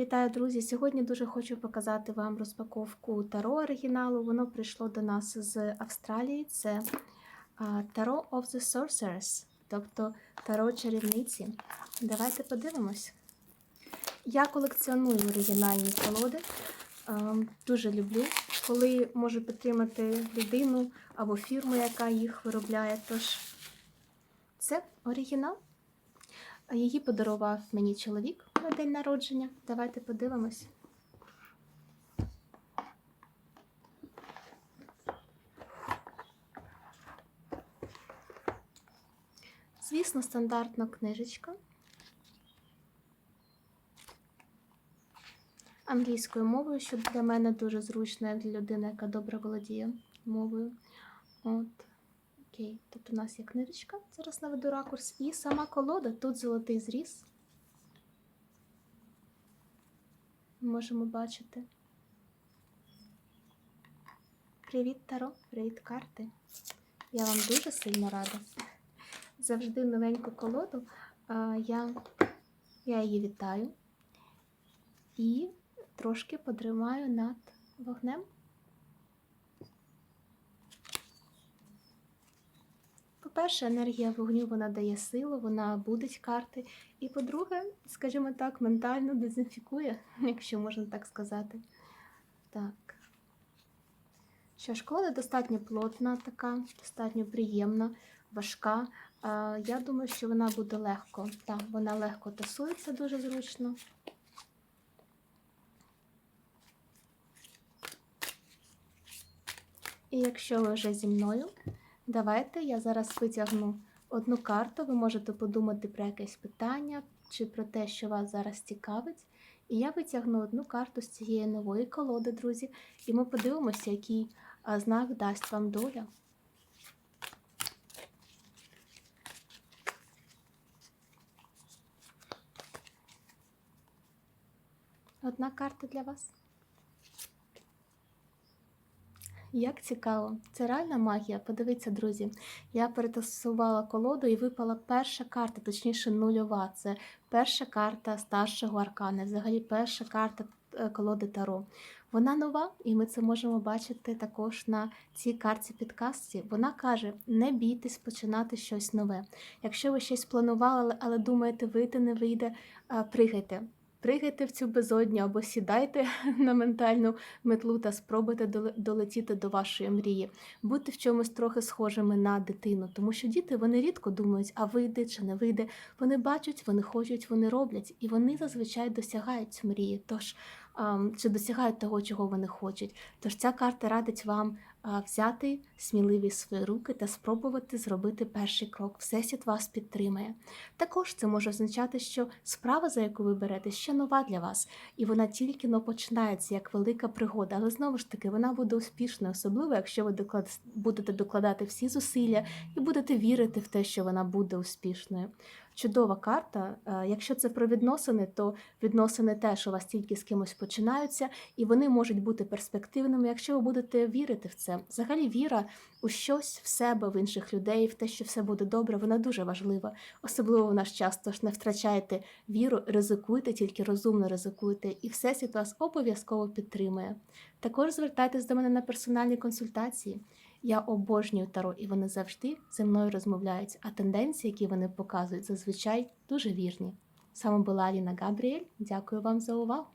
Вітаю, друзі! Сьогодні дуже хочу показати вам розпаковку таро оригіналу. Воно прийшло до нас з Австралії. Це Таро of the Sorceress, тобто таро чарівниці. Давайте подивимось. Я колекціоную оригінальні колоди. Дуже люблю, коли можу підтримати людину або фірму, яка їх виробляє. Тож це оригінал. А Її подарував мені чоловік на день народження. Давайте подивимось. Звісно, стандартна книжечка. Англійською мовою, що для мене дуже зручно, як для людини, яка добре володіє мовою. От. Окей, тобто у нас є книжечка, зараз наведу ракурс, і сама колода, тут золотий зріз. Можемо бачити. Привіт, Таро, привіт, карти. Я вам дуже сильно рада. Завжди новеньку колоду. Я, я її вітаю і трошки подримаю над вогнем. По-перше, енергія вогню вона дає силу, вона будить карти. І по-друге, скажімо так, ментально дезінфікує, якщо можна так сказати. Так. Що ж, достатньо плотна, така, достатньо приємна, важка. Я думаю, що вона буде легко. Так, вона легко тасується дуже зручно. І якщо ви вже зі мною, Давайте я зараз витягну одну карту. Ви можете подумати про якесь питання чи про те, що вас зараз цікавить. І я витягну одну карту з цієї нової колоди, друзі, і ми подивимося, який знак дасть вам доля. Одна карта для вас. Як цікаво, це реальна магія. Подивіться, друзі. Я перетасувала колоду і випала перша карта, точніше, нульова. Це перша карта старшого аркана, взагалі перша карта е, колоди Таро. Вона нова, і ми це можемо бачити також на цій карті підкасті. Вона каже: не бійтесь починати щось нове. Якщо ви щось планували, але думаєте, вийти не вийде, пригайте. Пригайте в цю безодню або сідайте на ментальну метлу та спробуйте долетіти до вашої мрії. Будьте в чомусь трохи схожими на дитину, тому що діти вони рідко думають, а вийде чи не вийде. Вони бачать, вони хочуть, вони роблять, і вони зазвичай досягають мрії. Тож чи досягають того, чого вони хочуть. Тож ця карта радить вам взяти сміливість в свої руки та спробувати зробити перший крок. Всесвіт вас підтримає. Також це може означати, що справа, за яку ви берете, ще нова для вас, і вона тільки но починається як велика пригода. Але знову ж таки вона буде успішною, особливо, якщо ви будете докладати всі зусилля і будете вірити в те, що вона буде успішною чудова карта. Е, якщо це про відносини, то відносини теж у вас тільки з кимось починаються, і вони можуть бути перспективними, якщо ви будете вірити в це. Взагалі, віра у щось в себе, в інших людей, в те, що все буде добре, вона дуже важлива. Особливо в наш час. Тож не втрачайте віру, ризикуйте, тільки розумно ризикуйте, і всесвіт вас обов'язково підтримує. Також звертайтесь до мене на персональні консультації. Я обожнюю таро, і вони завжди зі мною розмовляють, а тенденції, які вони показують, зазвичай дуже вірні. Саме була Аліна Габріель. Дякую вам за увагу!